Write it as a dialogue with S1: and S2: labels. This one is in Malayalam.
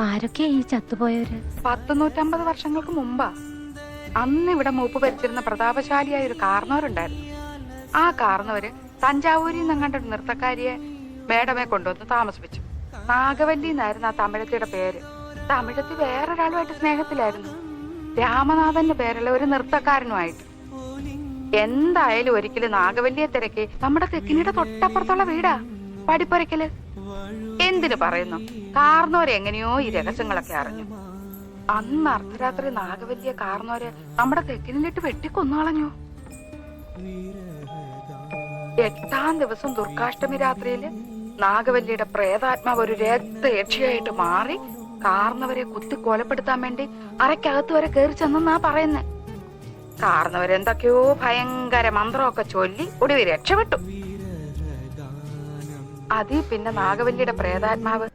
S1: ആരൊക്കെയാ ഈ ചത്തുപോയവര്?
S2: പത്ത് നൂറ്റമ്പത് വർഷങ്ങൾക്ക് മുമ്പാ അന്ന് ഇവിടെ മൂപ്പ് ഭരിച്ചിരുന്ന പ്രതാപശാലിയായ ഒരു കാർന്നവരുണ്ടായിരുന്നു. ആ കാർന്നവര് തഞ്ചാവൂരിൽ നിന്നങ്ങാണ്ട് ഒരു നൃത്തക്കാരിയെ മേഡമെ കൊണ്ടുവന്ന് താമസിപ്പിച്ചു. നാഗവല്ലി എന്നായിരുന്നു ആ തമിഴത്തിയുടെ പേര്. തമിഴത്തി വേറൊരാളുമായിട്ട് സ്നേഹത്തിലായിരുന്നു. രാമനാഥന്റെ പേരുള്ള ഒരു നൃത്തക്കാരനുമായിട്ട്. എന്തായാലും ഒരിക്കലും നാഗവല്ലിയെ തിരക്കി നമ്മുടെ തെക്കിനിയുടെ തൊട്ടപ്പുറത്തുള്ള വീടാ പടിപ്പുരക്കൽ എന്തിനു പറയുന്നു? കാർന്നോര് എങ്ങനെയോ ഈ രഹസ്യങ്ങളൊക്കെ അറിഞ്ഞു. അന്ന് അർദ്ധരാത്രി നാഗവല്യ കാർന്നോര് നമ്മുടെ തെക്കിനിലിട്ട് വെട്ടിക്കൊന്നളഞ്ഞു എട്ടാം ദിവസം ദുർഗാഷ്ടമി രാത്രിയിൽ നാഗവല്ലിയുടെ പ്രേതാത്മാവ് ഒരു രക്തയക്ഷിയായിട്ട് മാറി കാർന്നവരെ കുത്തി കൊലപ്പെടുത്താൻ വേണ്ടി അരക്കകത്ത് വരെ കയറി ചെന്നാ പറയുന്നേ. കാർന്നവരെന്തൊക്കെയോ ഭയങ്കര മന്ത്രമൊക്കെ ചൊല്ലി ഒടുവിൽ രക്ഷപ്പെട്ടു. അതിൽ പിന്നെ നാഗവല്ലിയുടെ പ്രേതാത്മാവ്